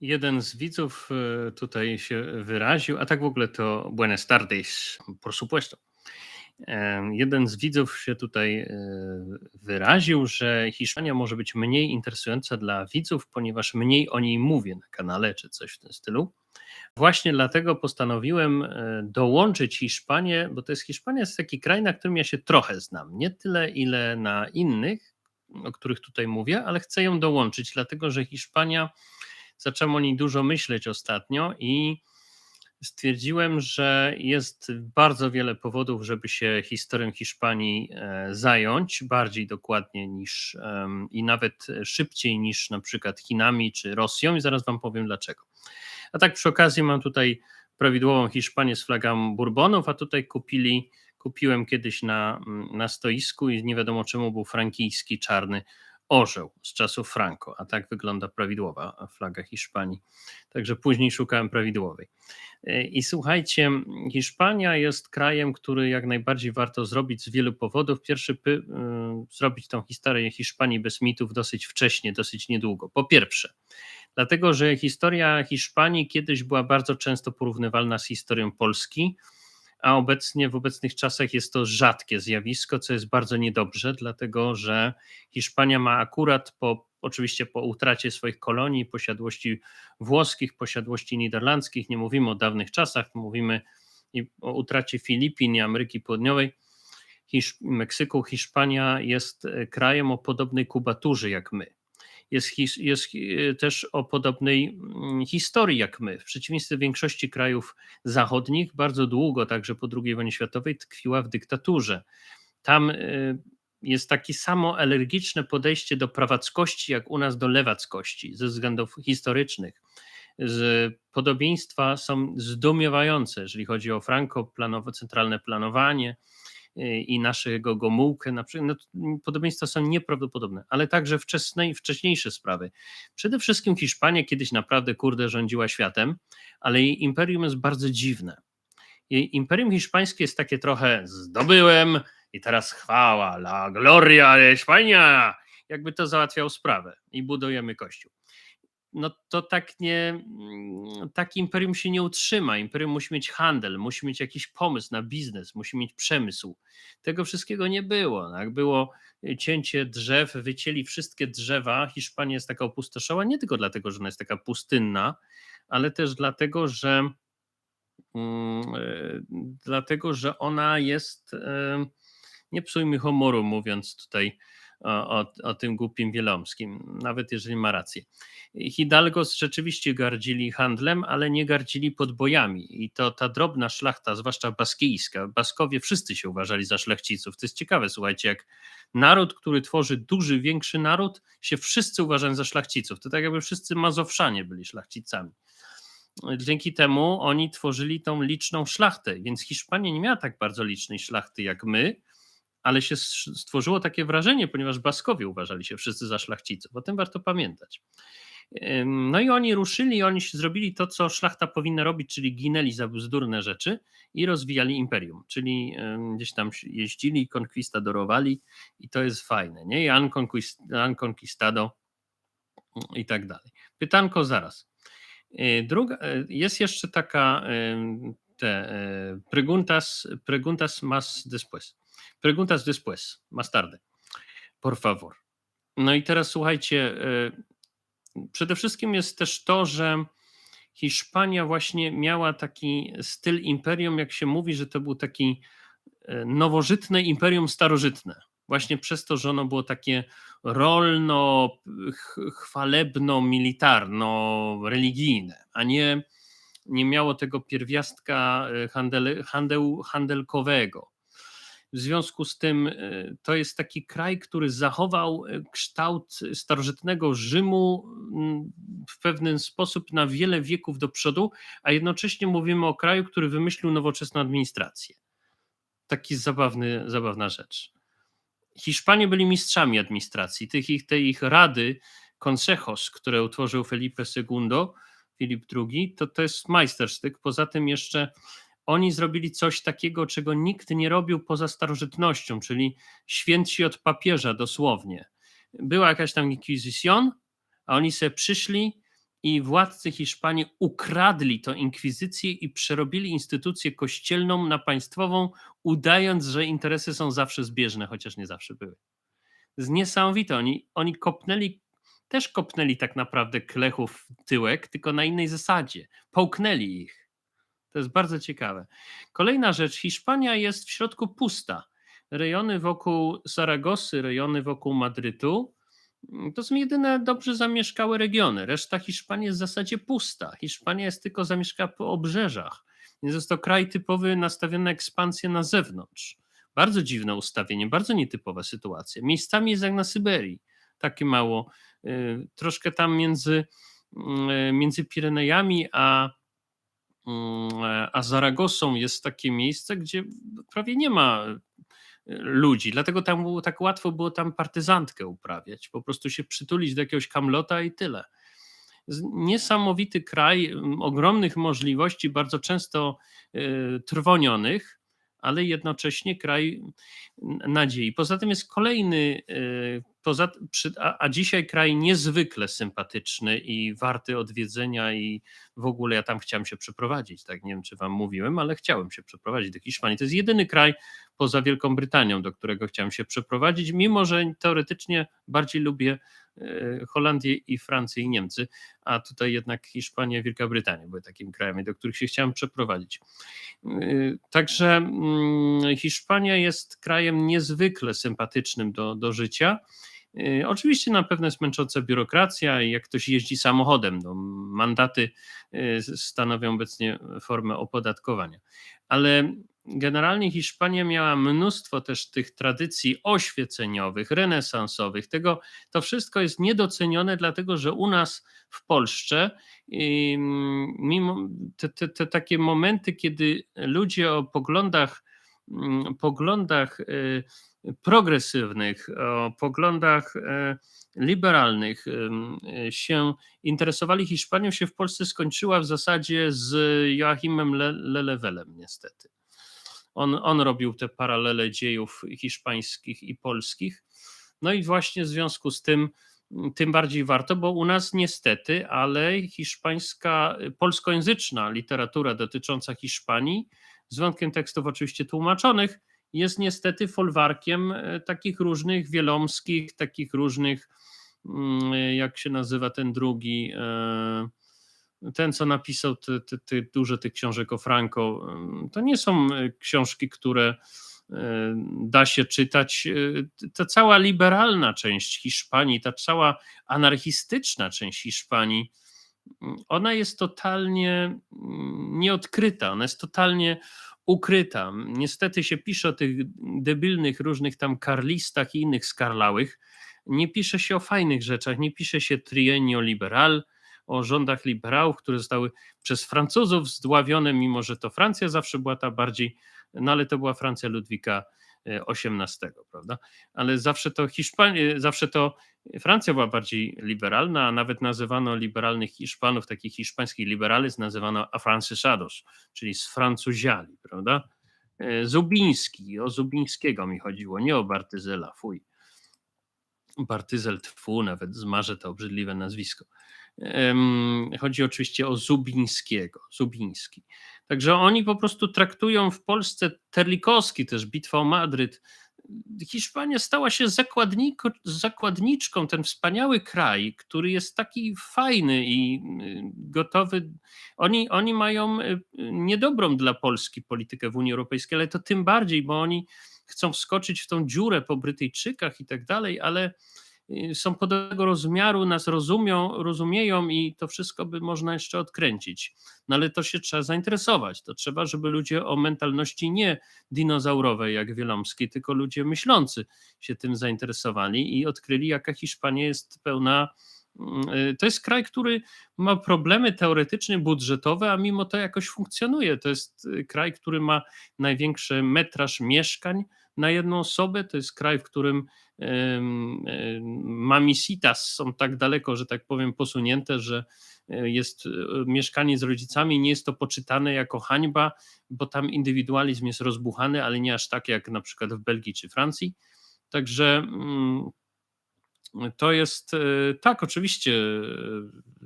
Jeden z widzów e, tutaj się wyraził, a tak w ogóle to buenas tardes, por supuesto. E, Jeden z widzów się tutaj e, wyraził, że Hiszpania może być mniej interesująca dla widzów, ponieważ mniej o niej mówię na kanale czy coś w tym stylu. Właśnie dlatego postanowiłem dołączyć Hiszpanię, bo to jest Hiszpania jest taki kraj, na którym ja się trochę znam. Nie tyle, ile na innych, o których tutaj mówię, ale chcę ją dołączyć, dlatego że Hiszpania, zacząłem o niej dużo myśleć ostatnio i stwierdziłem, że jest bardzo wiele powodów, żeby się historią Hiszpanii e, zająć bardziej dokładnie niż i nawet szybciej niż na przykład Chinami czy Rosją, i zaraz Wam powiem dlaczego. A tak przy okazji mam tutaj prawidłową Hiszpanię z flagą Bourbonów, a tutaj kupili, kupiłem kiedyś na, na stoisku i nie wiadomo czemu był frankijski czarny orzeł z czasów Franco, a tak wygląda prawidłowa flaga Hiszpanii. Także później szukałem prawidłowej. I słuchajcie, Hiszpania jest krajem, który jak najbardziej warto zrobić z wielu powodów. Pierwszy, py, y, zrobić tą historię Hiszpanii bez mitów dosyć wcześnie, dosyć niedługo. Po pierwsze, dlatego że historia Hiszpanii kiedyś była bardzo często porównywalna z historią Polski, a obecnie w obecnych czasach jest to rzadkie zjawisko, co jest bardzo niedobrze, dlatego że Hiszpania ma akurat po oczywiście po utracie swoich kolonii, posiadłości włoskich, posiadłości niderlandzkich, nie mówimy o dawnych czasach, mówimy o utracie Filipin i Ameryki Południowej, Hisz Meksyku, Hiszpania jest e, krajem o podobnej kubaturze jak my jest, jest hi- też o podobnej mm, historii jak my. W przeciwieństwie do większości krajów zachodnich, bardzo długo, także po II wojnie światowej, tkwiła w dyktaturze. Tam y, jest takie samo alergiczne podejście do prawackości, jak u nas do lewackości, ze względów historycznych. Podobieństwa są zdumiewające, jeżeli chodzi o franko planowo, centralne planowanie, y, i naszego Gomułkę, na przykład, no, podobieństwa są nieprawdopodobne, ale także wczesne, wcześniejsze sprawy. Przede wszystkim Hiszpania kiedyś naprawdę kurde rządziła światem, ale jej imperium jest bardzo dziwne. Jej imperium hiszpańskie jest takie trochę zdobyłem i teraz chwała, la gloria España, jakby to załatwiał sprawę i budujemy kościół no to tak nie, mm, taki imperium się nie utrzyma. Imperium musi mieć handel, musi mieć jakiś pomysł na biznes, musi mieć przemysł. Tego wszystkiego nie było. Jak było cięcie drzew, wycięli wszystkie drzewa. Hiszpania jest taka opustoszała nie tylko dlatego, że ona jest taka pustynna, ale też dlatego, że mm, e, dlatego, że ona jest e, nie psujmy humoru, mówiąc tutaj o, o, tym głupim Wielomskim, nawet jeżeli ma rację. Hidalgos rzeczywiście gardzili handlem, ale nie gardzili podbojami. I to ta drobna szlachta, zwłaszcza baskijska, Baskowie wszyscy się uważali za szlachciców. To jest ciekawe, słuchajcie, jak naród, który tworzy duży, większy naród, się wszyscy uważają za szlachciców. To tak jakby wszyscy Mazowszanie byli szlachcicami. Dzięki temu oni tworzyli tą liczną szlachtę, więc Hiszpania nie miała tak bardzo licznej szlachty jak my, ale się stworzyło takie wrażenie, ponieważ Baskowie uważali się wszyscy za szlachciców. O tym warto pamiętać. No i oni ruszyli, oni zrobili to, co szlachta powinna robić, czyli ginęli za bzdurne rzeczy i rozwijali imperium, czyli gdzieś tam jeździli, konkwistadorowali i to jest fajne, nie? I Conquistado i tak dalej. Pytanko zaraz. E, druga, e, jest jeszcze taka te e, preguntas, preguntas más después. Preguntas después, más tarde. Por favor. No i teraz słuchajcie, przede wszystkim jest też to, że Hiszpania właśnie miała taki styl imperium, jak się mówi, że to był taki nowożytne imperium starożytne. Właśnie przez to, że ono było takie rolno, chwalebno, militarno, religijne, a nie, nie miało tego pierwiastka handel, handel, handelkowego. W związku z tym to jest taki kraj, który zachował kształt starożytnego Rzymu w pewien sposób na wiele wieków do przodu, a jednocześnie mówimy o kraju, który wymyślił nowoczesną administrację. Taki zabawny, zabawna rzecz. Hiszpanie byli mistrzami administracji. Tych ich, te ich rady, consejos, które utworzył Felipe II, Filip II, to, to jest majstersztyk. Poza tym jeszcze oni zrobili coś takiego, czego nikt nie robił poza starożytnością, czyli świętsi od papieża dosłownie. Była jakaś tam inquisition, a oni sobie przyszli i władcy Hiszpanii ukradli to inkwizycję i przerobili instytucję kościelną na państwową, udając, że interesy są zawsze zbieżne, chociaż nie zawsze były. To jest niesamowite. Oni, oni kopnęli, też kopnęli tak naprawdę klechów tyłek, tylko na innej zasadzie. Połknęli ich. To jest bardzo ciekawe. Kolejna rzecz. Hiszpania jest w środku pusta. Rejony wokół Saragosy, rejony wokół Madrytu to są jedyne dobrze zamieszkałe regiony. Reszta Hiszpanii jest w zasadzie pusta. Hiszpania jest tylko zamieszkała po obrzeżach. Więc jest to kraj typowy nastawiony na ekspansję na zewnątrz. Bardzo dziwne ustawienie, bardzo nietypowa sytuacja. Miejscami jest jak na Syberii. Takie mało. y, Troszkę tam między, y, między Pirenejami a, mm, a Zaragosą jest takie miejsce, gdzie prawie nie ma ludzi. Dlatego tam tak łatwo było tam partyzantkę uprawiać. Po prostu się przytulić do jakiegoś kamlota i tyle. Niesamowity kraj, ogromnych możliwości, bardzo często y, trwonionych, ale jednocześnie kraj nadziei. Poza tym jest kolejny, y, poza, a, dzisiaj kraj niezwykle sympatyczny i warty odwiedzenia i w ogóle ja tam chciałem się przeprowadzić, tak nie wiem czy wam mówiłem, ale chciałem się przeprowadzić do Hiszpanii. To jest jedyny kraj poza Wielką Brytanią, do którego chciałem się przeprowadzić, mimo że teoretycznie bardziej lubię e, Holandię i Francję i Niemcy, a tutaj jednak Hiszpania i Wielka Brytania były takimi krajami, do których się chciałem przeprowadzić. E, Także mm, Hiszpania jest krajem niezwykle sympatycznym do, do życia. E, Oczywiście na pewno jest męcząca biurokracja i jak ktoś jeździ samochodem, no, mandaty e, stanowią obecnie formę opodatkowania. Ale generalnie Hiszpania miała mnóstwo też tych tradycji oświeceniowych, renesansowych. Tego, to wszystko jest niedocenione, dlatego że u nas w Polsce, mimo te, te, te takie momenty, kiedy ludzie o poglądach, poglądach y, progresywnych, o poglądach e, liberalnych się interesowali Hiszpanią, się w Polsce skończyła w zasadzie z Joachimem Le- Lelewelem, niestety. On, on robił te paralele dziejów hiszpańskich i polskich. No i właśnie w związku z tym, tym bardziej warto, bo u nas niestety, ale hiszpańska, polskojęzyczna literatura dotycząca Hiszpanii, z wyjątkiem tekstów oczywiście tłumaczonych, jest niestety folwarkiem e, takich różnych wielomskich, takich różnych, mm, jak się nazywa ten drugi, e, ten, co napisał te, te, te, dużo tych książek o Franco, to nie są y, książki, które y, da się czytać. Y, Ta cała liberalna część Hiszpanii, ta cała anarchistyczna część Hiszpanii, mm, ona jest totalnie mm, nieodkryta, ona jest totalnie ukryta. Niestety się pisze o tych debilnych różnych tam karlistach i innych skarlałych. Nie pisze się o fajnych rzeczach, nie pisze się trienio liberal, o rządach liberałów, które zostały przez Francuzów zdławione, mimo że to Francja zawsze była ta bardziej, no ale to była Francja Ludwika XVIII, prawda? Ale zawsze to Hiszpania, zawsze to Francja była bardziej liberalna, a nawet nazywano liberalnych Hiszpanów, takich hiszpańskich liberales, nazywano afrancesados, czyli sfrancuziali, prawda? E, Zubiński, o Zubińskiego mi chodziło, nie o Bartyzela, fuj. Bartyzel tfu, nawet zmarzę to obrzydliwe nazwisko. Chodzi oczywiście o Zubińskiego, Zubiński. Także oni po prostu traktują w Polsce Terlikowski, też bitwa o Madryt. Hiszpania stała się zakładniczką, ten wspaniały kraj, który jest taki fajny i y, gotowy. Oni, oni mają y, niedobrą dla Polski politykę w Unii Europejskiej, ale to tym bardziej, bo oni chcą wskoczyć w tą dziurę po Brytyjczykach i tak dalej, ale są podobnego rozmiaru, nas rozumią, rozumieją i to wszystko by można jeszcze odkręcić. No ale to się trzeba zainteresować. To trzeba, żeby ludzie o mentalności nie dinozaurowej jak Wielomskiej, tylko ludzie myślący się tym zainteresowali i odkryli, jaka Hiszpania jest pełna. mm, y, To jest kraj, który ma problemy teoretycznie budżetowe, a mimo to jakoś funkcjonuje. To jest y, kraj, który ma największy metraż mieszkań na jedną osobę. To jest kraj, w którym mamisitas są tak daleko, że tak powiem, posunięte, że e, jest e, mieszkanie z rodzicami, nie jest to poczytane jako hańba, bo tam indywidualizm jest rozbuchany, ale nie aż tak jak na przykład w Belgii czy Francji. Także mm, To jest e, tak, oczywiście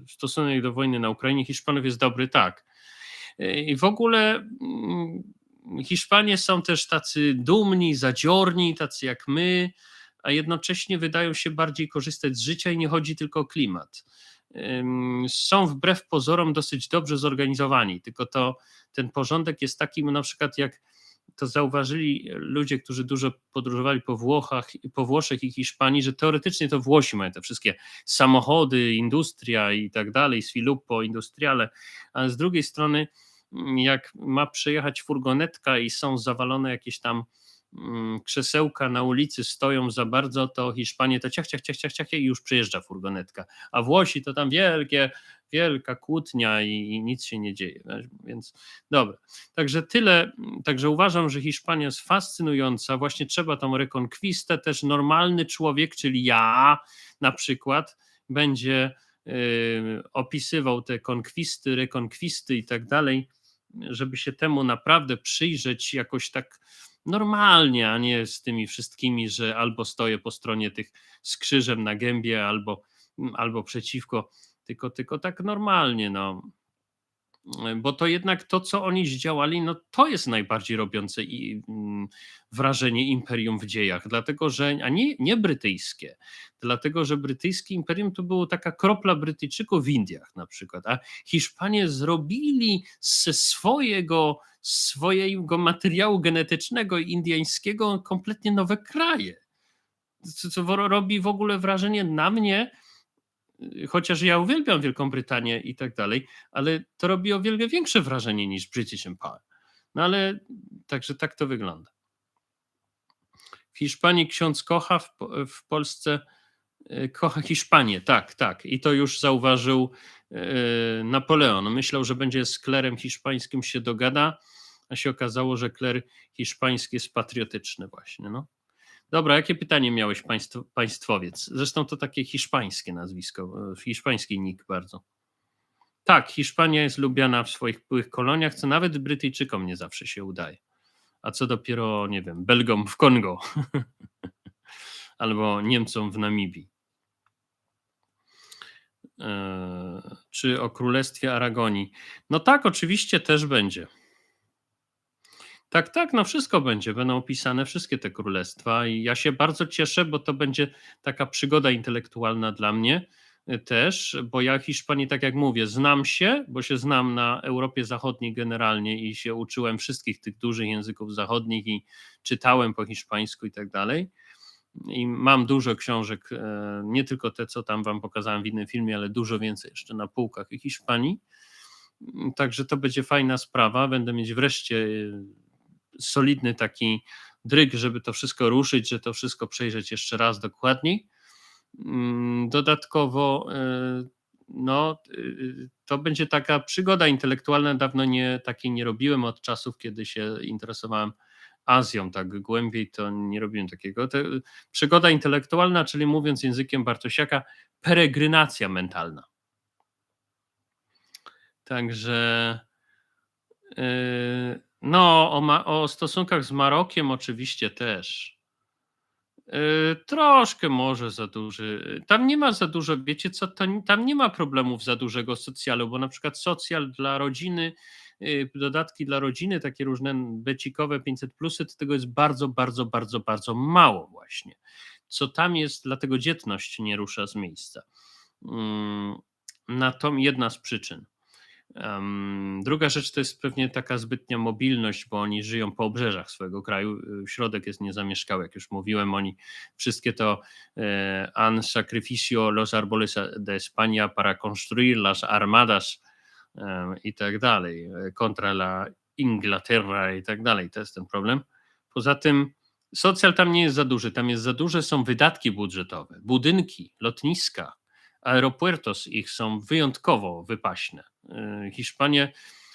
stosunek do wojny na Ukrainie Hiszpanów jest dobry, tak. I w ogóle mm, Hiszpanie są też tacy dumni, zadziorni, tacy jak my, a jednocześnie wydają się bardziej korzystać z życia i nie chodzi tylko o klimat. Są wbrew pozorom dosyć dobrze zorganizowani, tylko to ten porządek jest taki, na przykład jak to zauważyli ludzie, którzy dużo podróżowali po Włochach, po Włoszech i Hiszpanii, że teoretycznie to Włosi mają te wszystkie samochody, industria i tak dalej, Sviluppo Industriale, ale z drugiej strony jak ma przejechać furgonetka i są zawalone jakieś tam mm, krzesełka na ulicy stoją za bardzo, to Hiszpanie to ciach, ciach, ciach, ciach, ciach i już przyjeżdża furgonetka. A Włosi to tam wielkie, wielka kłótnia i, i, nic się nie dzieje. Więc dobra. Także tyle. Także uważam, że Hiszpania jest fascynująca. Właśnie trzeba tą rekonkwistę. Też normalny człowiek, czyli ja na przykład, będzie yy, opisywał te konkwisty, rekonkwisty i tak dalej żeby się temu naprawdę przyjrzeć jakoś tak normalnie, a nie z tymi wszystkimi, że albo stoję po stronie tych z krzyżem na gębie, albo, albo przeciwko, tylko, tylko tak normalnie. No bo to jednak to, co oni zdziałali, no to jest najbardziej robiące i, mm, wrażenie imperium w dziejach, dlatego że, a nie, nie brytyjskie, dlatego że brytyjskie imperium to było taka kropla Brytyjczyków w Indiach na przykład, a Hiszpanie zrobili ze swojego, swojego materiału genetycznego indyjskiego kompletnie nowe kraje, co, co robi w ogóle wrażenie na mnie, chociaż ja uwielbiam Wielką Brytanię i tak dalej, ale to robi o wiele większe wrażenie niż British Empire. No ale także tak to wygląda. W Hiszpanii ksiądz kocha, w, w Polsce e, kocha Hiszpanię, tak, tak. I to już zauważył e, Napoleon. Myślał, że będzie z klerem hiszpańskim się dogada, a się okazało, że kler hiszpański jest patriotyczny właśnie. No. Dobra, jakie pytanie miałeś, państw, państwowiec? Zresztą to takie hiszpańskie nazwisko, e, hiszpański nick bardzo. Tak, Hiszpania jest lubiana w swoich byłych koloniach, co nawet Brytyjczykom nie zawsze się udaje. A co dopiero, nie wiem, Belgom w Kongo albo Niemcom w Namibii. Eee, czy o Królestwie Aragonii? No tak, oczywiście też będzie. Tak, tak, no wszystko będzie, będą opisane wszystkie te królestwa i ja się bardzo cieszę, bo to będzie taka przygoda intelektualna dla mnie y, też, bo ja Hiszpanii, tak jak mówię, znam się, bo się znam na Europie Zachodniej generalnie i się uczyłem wszystkich tych dużych języków zachodnich i czytałem po hiszpańsku i tak dalej. I mam dużo książek, e, nie tylko te, co tam wam pokazałem w innym filmie, ale dużo więcej jeszcze na półkach Hiszpanii. Także to będzie fajna sprawa. Będę mieć wreszcie y, solidny taki dryg, żeby to wszystko ruszyć, że to wszystko przejrzeć jeszcze raz dokładniej. Mm, dodatkowo, e, no, y, to będzie taka przygoda intelektualna. Dawno nie takiej nie robiłem od czasów, kiedy się interesowałem Azją tak głębiej, to nie robiłem takiego. Przygoda intelektualna, czyli mówiąc językiem Bartosiaka, peregrynacja mentalna. Także. Yy, no, o, ma, o stosunkach z Marokiem oczywiście też. Yy, troszkę może za duży. Tam nie ma za dużo, wiecie co, tam nie ma problemów za dużego socjalu, bo na przykład socjal dla rodziny, yy, dodatki dla rodziny, takie różne becikowe 500 plusy, to tego jest bardzo, bardzo, bardzo, bardzo mało właśnie. Co tam jest, dlatego dzietność nie rusza z miejsca. Yy, na to jedna z przyczyn. Druga rzecz to jest pewnie taka zbytnia mobilność, bo oni żyją po obrzeżach swojego kraju. Środek jest niezamieszkały, jak już mówiłem. Oni wszystkie to e, an sacrificio los árboles de España para construir las armadas i tak dalej, contra la Inglaterra i tak dalej. To jest ten problem. Poza tym socjal tam nie jest za duży. Tam jest za duże są wydatki budżetowe, budynki, lotniska, aeropuertos ich są wyjątkowo wypaśne. Y, Hiszpanie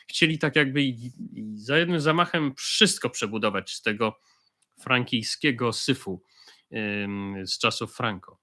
chcieli tak jakby za jednym zamachem wszystko przebudować z tego frankijskiego syfu z czasów Franco.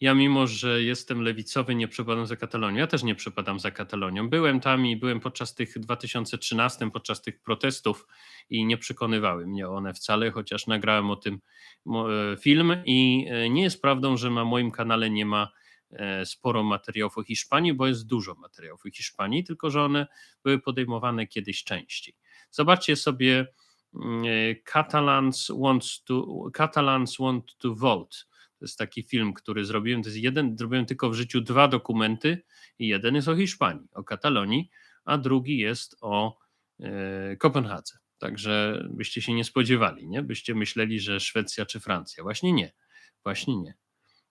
Ja mimo, że jestem lewicowy, nie przepadam za Katalonią. Ja też nie przepadam za Katalonią. Byłem tam i byłem podczas tych 2013, podczas tych protestów i nie przekonywały mnie one wcale, chociaż nagrałem o tym e, film i e, nie jest prawdą, że na moim kanale nie ma e, sporo materiałów o Hiszpanii, bo jest dużo materiałów o Hiszpanii, tylko że one były podejmowane kiedyś częściej. Zobaczcie sobie mm, Catalans, wants to, Catalans want to vote to jest taki film, który zrobiłem. To jest jeden, zrobiłem tylko w życiu dwa dokumenty. I jeden jest o Hiszpanii, o Katalonii, a drugi jest o e, Kopenhadze. Także byście się nie spodziewali, nie? Byście myśleli, że Szwecja czy Francja. Właśnie nie. Właśnie nie.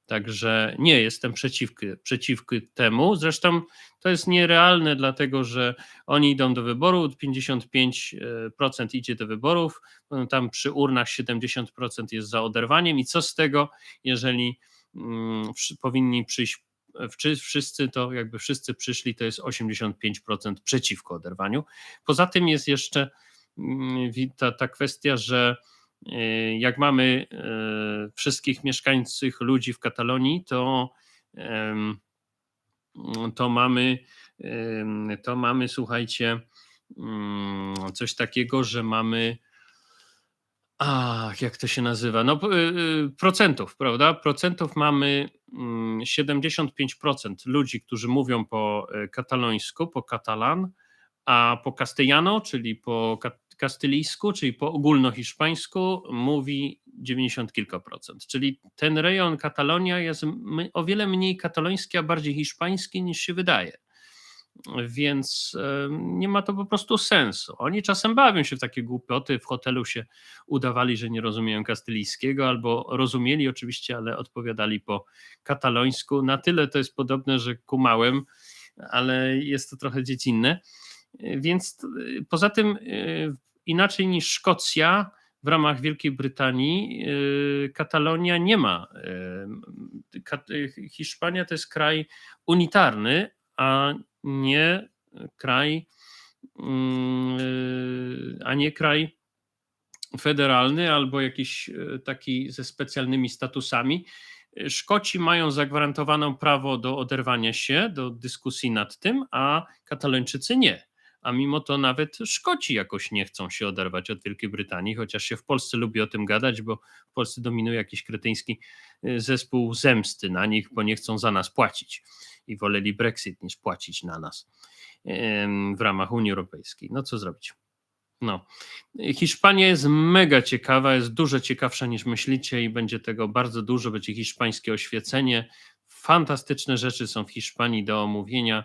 Także nie jestem przeciwko, przeciwko temu. Zresztą to jest nierealne, dlatego że oni idą do wyboru, 55% idzie do wyborów, tam przy urnach 70% jest za oderwaniem. I co z tego, jeżeli mm, powinni przyjść wszyscy, to jakby wszyscy przyszli, to jest 85% przeciwko oderwaniu. Poza tym jest jeszcze mm, ta, ta kwestia, że jak mamy e, wszystkich mieszkańców ludzi w Katalonii, to, to mamy, to mamy, słuchajcie, mm, coś takiego, że mamy. Ach, jak to się nazywa? No, e, procentów, prawda? Procentów mamy 75% mm, ludzi, którzy mówią po katalońsku, po katalan, a po castellano, czyli po kastylijsku, czyli po ogólnohiszpańsku mówi 90 kilka procent. Czyli ten rejon Katalonia jest o wiele mniej kataloński, a bardziej hiszpański niż się wydaje. Więc nie ma to po prostu sensu. Oni czasem bawią się w takie głupoty, w hotelu się udawali, że nie rozumieją kastylijskiego, albo rozumieli oczywiście, ale odpowiadali po katalońsku. Na tyle to jest podobne, że kumałem, ale jest to trochę dziecinne. Więc poza tym inaczej niż Szkocja w ramach Wielkiej Brytanii, y, Katalonia nie ma. Y, y, Hiszpania to jest kraj unitarny, a nie kraj, mm, a nie kraj federalny albo jakiś taki ze specjalnymi statusami. Szkoci mają zagwarantowaną prawo do oderwania się, do dyskusji nad tym, a Katalończycy nie a mimo to nawet Szkoci jakoś nie chcą się oderwać od Wielkiej Brytanii, chociaż się w Polsce lubi o tym gadać, bo w Polsce dominuje jakiś kretyński y, zespół zemsty na nich, bo nie chcą za nas płacić i woleli Brexit niż płacić na nas w ramach Unii Europejskiej. No co zrobić? No. Hiszpania jest mega ciekawa, jest dużo ciekawsza niż myślicie i będzie tego bardzo dużo, będzie hiszpańskie oświecenie. Fantastyczne rzeczy są w Hiszpanii do omówienia.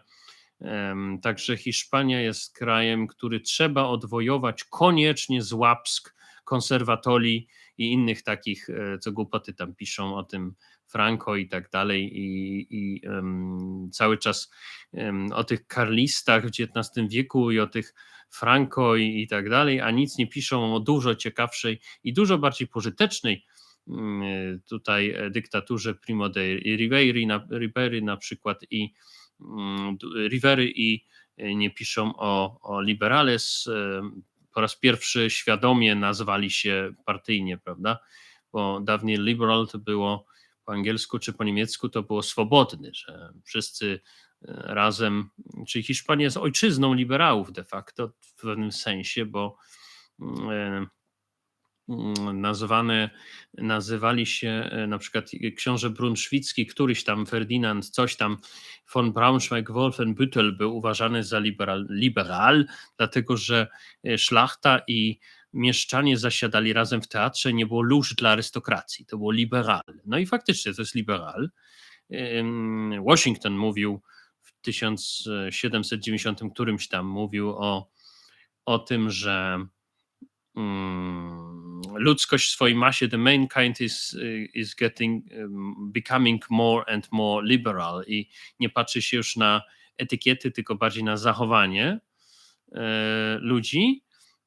Także Hiszpania jest krajem, który trzeba odwojować koniecznie z łapsk, konserwatoli i innych takich, e, co głupoty tam piszą o tym Franco i tak dalej, i, i um, cały czas um, o tych karlistach w XIX wieku i o tych Franco i, i, tak dalej, a nic nie piszą o dużo ciekawszej i dużo bardziej pożytecznej um, tutaj dyktaturze Primo de Rivera na, na przykład i Rivery i e, nie piszą o, o liberales. E, po raz pierwszy świadomie nazwali się partyjnie, prawda? Bo dawniej liberal to było po angielsku czy po niemiecku to było swobodny, że wszyscy e, razem, czyli Hiszpania jest ojczyzną liberałów de facto w pewnym sensie, bo mm, nazwane, nazywali się e, na przykład książę Brunszwicki, któryś tam Ferdynand, coś tam von Braunschweig-Wolfenbüttel był uważany za liberal, liberal, dlatego że e, szlachta i mieszczanie zasiadali razem w teatrze, nie było lóż dla arystokracji, to było liberal. No i faktycznie to jest liberal. Washington mówił w 1790 którymś tam mówił o, o tym, że Mm, ludzkość w swojej masie, the mankind is, is getting, becoming more and more liberal i nie patrzy się już na etykiety, tylko bardziej na zachowanie e, ludzi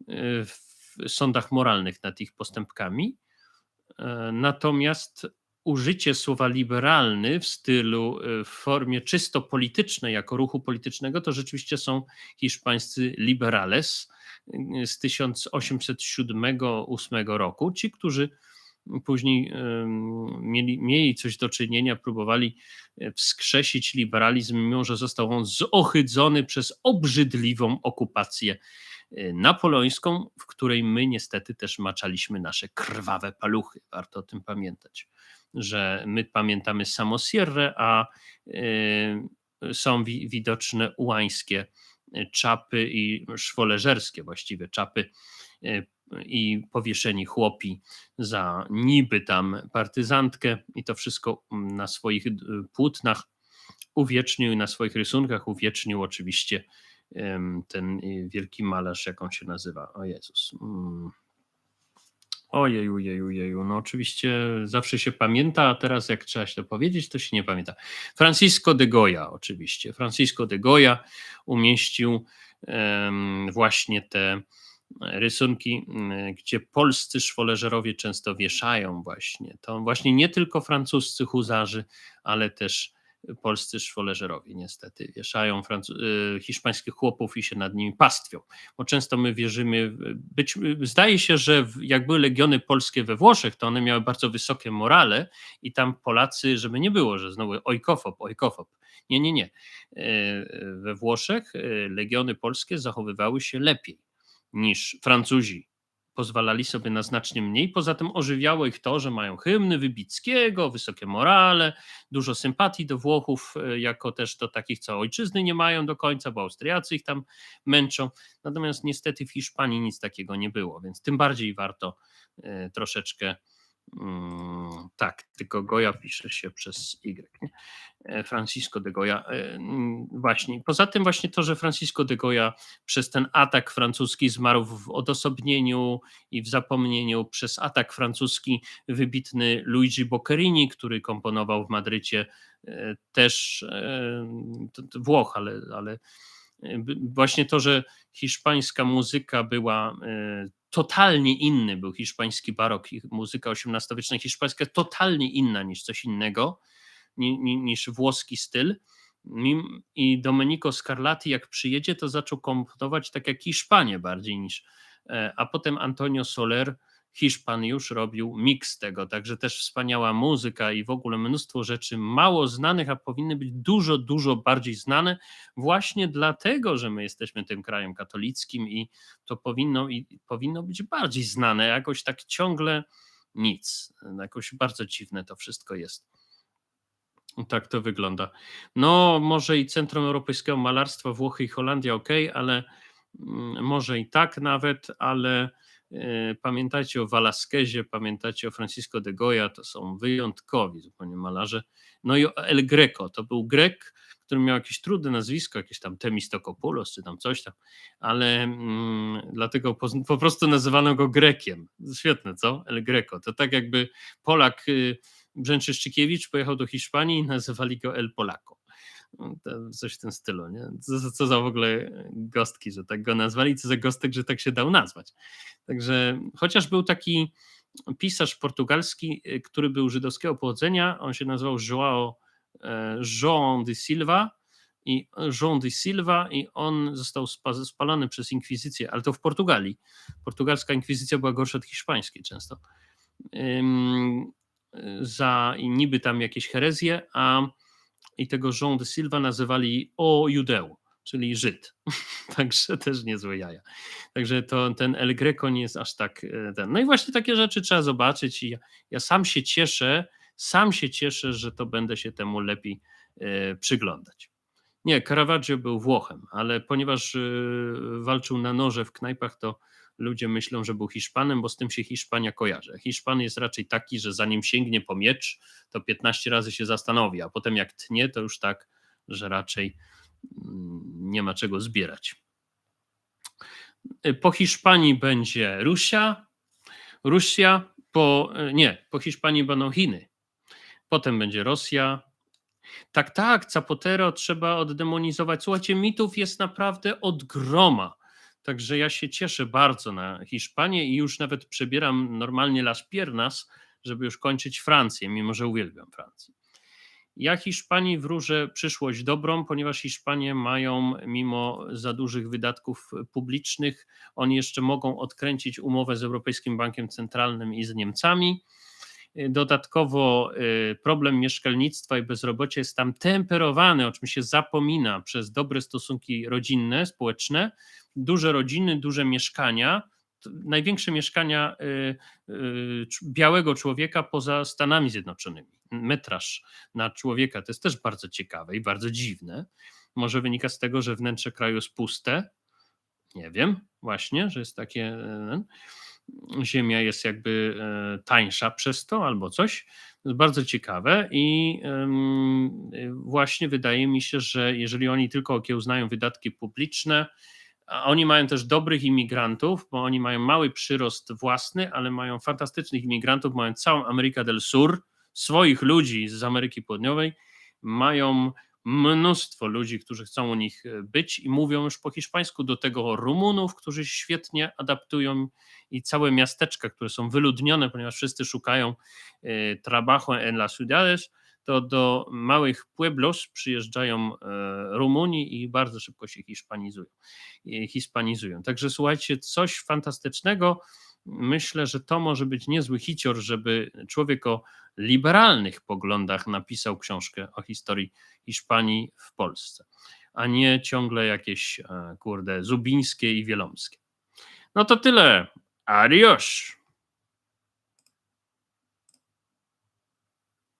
e, w sądach moralnych nad ich postępkami. E, natomiast użycie słowa liberalny w stylu, w formie czysto politycznej, jako ruchu politycznego, to rzeczywiście są hiszpańscy liberales, z 1807-8 roku, ci, którzy później mieli, mieli coś do czynienia, próbowali wskrzesić liberalizm, mimo że został on zohydzony przez obrzydliwą okupację napoleońską, w której my niestety też maczaliśmy nasze krwawe paluchy. Warto o tym pamiętać, że my pamiętamy samo Sierra, a e, są widoczne ułańskie czapy i szwoleżerskie właściwie czapy i powieszeni chłopi za niby tam partyzantkę i to wszystko mm, na swoich y, płótnach uwiecznił i na swoich rysunkach uwiecznił oczywiście ten y, wielki malarz, jak on się nazywa, o Jezus. Ojeju, jeju, jeju. No oczywiście zawsze się pamięta, a teraz jak trzeba się to powiedzieć, to się nie pamięta. Francisco de Goya oczywiście. Francisco de Goya umieścił um, właśnie te rysunki, mm, gdzie polscy szwoleżerowie często wieszają właśnie. To właśnie nie tylko francuscy huzarzy, ale też polscy szwoleżerowie niestety wieszają y, hiszpańskich chłopów i się nad nimi pastwią. Bo często my wierzymy, być, zdaje się, że jak były legiony polskie we Włoszech, to one miały bardzo wysokie morale i tam Polacy, żeby nie było, że znowu ojkofob, ojkofob. Nie, nie, nie. Y, we Włoszech y, legiony polskie zachowywały się lepiej niż Francuzi pozwalali sobie na znacznie mniej. Poza tym ożywiało ich to, że mają hymny Wybickiego, wysokie morale, dużo sympatii do Włochów, e, jako też do takich, co ojczyzny nie mają do końca, bo Austriacy ich tam męczą. Natomiast niestety w Hiszpanii nic takiego nie było, więc tym bardziej warto e, troszeczkę tak, tylko Goya pisze się przez Y. Nie? E, Francisco de Goya. E, mm, właśnie. Poza tym właśnie to, że Francisco de Goya przez ten atak francuski zmarł w odosobnieniu i w zapomnieniu, przez atak francuski wybitny Luigi Boccherini, który komponował w Madrycie e, też Włoch, ale, ale właśnie to, że hiszpańska muzyka była totalnie inny był hiszpański barok, muzyka XVIII-wieczna hiszpańska, totalnie inna niż coś innego, niż włoski styl. I Domenico Scarlatti, jak przyjedzie, to zaczął komponować tak jak Hiszpanie bardziej niż. E, a potem Antonio Soler, Hiszpan już robił miks tego, także też wspaniała muzyka i w ogóle mnóstwo rzeczy mało znanych, a powinny być dużo, dużo bardziej znane, właśnie dlatego, że my jesteśmy tym krajem katolickim i to powinno, i powinno być bardziej znane, jakoś tak ciągle nic. Jakoś bardzo dziwne to wszystko jest. Tak to wygląda. No, może i Centrum Europejskiego Malarstwa, Włochy i Holandia, ok, ale mm, może i tak nawet, ale E, pamiętajcie o Velasquezie, pamiętacie o Francisco de Goya, to są wyjątkowi zupełnie malarze. No i El Greco, to był Grek, który miał jakieś trudne nazwisko, jakieś tam Temistokopoulos czy tam coś tam, ale mm, dlatego po, po, prostu nazywano go Grekiem. Świetne, co? El Greco. To tak jakby Polak y, Brzęczyszczykiewicz pojechał do Hiszpanii i nazywali go El Polako. No, coś w tym stylu, nie? Co, co, za w ogóle gostki, że tak go nazwali, co za gostek, że tak się dał nazwać. Także chociaż był taki pisarz portugalski, y, który był żydowskiego pochodzenia, on się nazywał João e, João de Silva i João de Silva i on został spalony przez inkwizycję, ale to w Portugalii. Portugalska inkwizycja była gorsza od hiszpańskiej często. Za niby tam jakieś herezje, a i tego Jean de Silva nazywali o Judeu, czyli Żyd. Także też niezłe jaja. Także to, ten El Greco nie jest aż tak e, ten. No i właśnie takie rzeczy trzeba zobaczyć i ja, ja sam się cieszę, sam się cieszę, że to będę się temu lepiej e, przyglądać. Nie, Caravaggio był Włochem, ale ponieważ e, walczył na noże w knajpach, to ludzie myślą, że był Hiszpanem, bo z tym się Hiszpania kojarzy. Hiszpan jest raczej taki, że zanim sięgnie po miecz, to 15 razy się zastanowi, a potem jak tnie, to już tak, że raczej mm, nie ma czego zbierać. Po Hiszpanii będzie Rusia, Rusja, po, nie, po Hiszpanii będą Chiny, potem będzie Rosja. Tak, tak, Zapotero trzeba oddemonizować. Słuchajcie, mitów jest naprawdę od groma Także ja się cieszę bardzo na Hiszpanię i już nawet przebieram normalnie Las Piernas, żeby już kończyć Francję, mimo że uwielbiam Francję. Ja Hiszpanii wróżę przyszłość dobrą, ponieważ Hiszpanie mają, mimo za dużych wydatków publicznych, oni jeszcze mogą odkręcić umowę z Europejskim Bankiem Centralnym i z Niemcami. Dodatkowo y, problem mieszkalnictwa i bezrobocia jest tam temperowany, o czym się zapomina przez dobre stosunki rodzinne, społeczne, duże rodziny, duże mieszkania, największe mieszkania y, y, białego człowieka poza Stanami Zjednoczonymi. Metraż na człowieka to jest też bardzo ciekawe i bardzo dziwne. Może wynika z tego, że wnętrze kraju jest puste. Nie wiem, właśnie, że jest takie. e, Ziemia jest jakby e, tańsza przez to albo coś. To jest bardzo ciekawe i właśnie wydaje mi się, że jeżeli oni tylko okiełznają wydatki publiczne, a oni mają też dobrych imigrantów, bo oni mają mały przyrost własny, ale mają fantastycznych imigrantów, mają całą Amerykę del Sur, swoich ludzi z Ameryki Południowej, mają mnóstwo ludzi, którzy chcą u nich e, być i mówią już po hiszpańsku, do tego Rumunów, którzy świetnie adaptują i całe miasteczka, które są wyludnione, ponieważ wszyscy szukają e, trabajo en las ciudades, to do małych pueblos przyjeżdżają e, Rumuni i bardzo szybko się hiszpanizują. hiszpanizują. Także słuchajcie, coś fantastycznego. Myślę, że to może być niezły hicior, żeby człowiek o liberalnych poglądach napisał książkę o historii Hiszpanii w Polsce, a nie ciągle jakieś, e, kurde, zubińskie i wielomskie. No to tyle. Adios.